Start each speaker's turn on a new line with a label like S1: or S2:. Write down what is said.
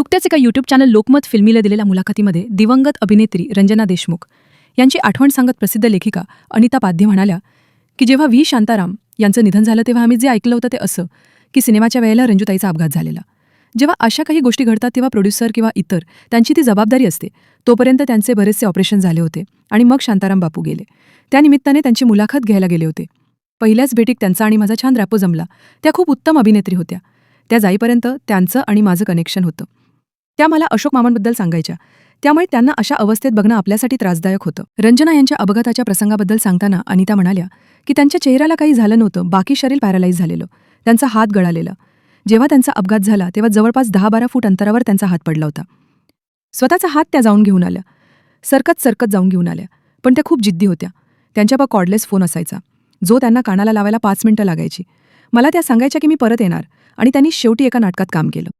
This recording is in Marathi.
S1: नुकत्याच एका युट्यूब चॅनल लोकमत फिल्मीला दिलेल्या मुलाखतीमध्ये दिवंगत अभिनेत्री रंजना देशमुख यांची आठवण सांगत प्रसिद्ध लेखिका अनिता पाध्ये म्हणाल्या की जेव्हा व्ही. शांताराम यांचं निधन झालं तेव्हा आम्ही जे ऐकलं होतं ते असं की सिनेमाच्या वेळेला रंजुताईचा अपघात झालेला. जेव्हा अशा काही गोष्टी घडतात तेव्हा प्रोड्युसर किंवा इतर त्यांची ती जबाबदारी असते. तोपर्यंत त्यांचे बरेचसे ऑपरेशन झाले होते आणि मग शांताराम बापू गेले. त्यानिमित्ताने त्यांची मुलाखत घ्यायला गेले होते. पहिल्याच भेटीत त्यांचा आणि माझा छान रॅपो जमला. त्या खूप उत्तम अभिनेत्री होत्या. त्या जाईपर्यंत त्यांचं आणि माझं कनेक्शन होतं. त्या मला अशोक मामांबद्दल सांगायच्या. त्यामुळे त्यांना अशा अवस्थेत बघणं आपल्यासाठी त्रासदायक होतं. रंजना यांच्या अपघाताच्या प्रसंगाबद्दल सांगताना अनिता म्हणाल्या की त्यांच्या चेहऱ्याला काही झालं नव्हतं. बाकी शरीर पॅरालाइज झालेलं. त्यांचा हात गळालेला. जेव्हा त्यांचा अपघात झाला तेव्हा जवळपास दहा बारा फूट अंतरावर त्यांचा हात पडला होता. स्वतःचा हात त्या जाऊन घेऊन आल्या. सरकत सरकत जाऊन घेऊन आल्या. पण त्या खूप जिद्दी होत्या. त्यांच्यापा कॉर्डलेस फोन असायचा. जो त्यांना कानाला लावायला पाच मिनिटं लागायची. मला त्या सांगायच्या की मी परत येणार आणि त्यांनी शेवटी एका नाटकात काम केलं.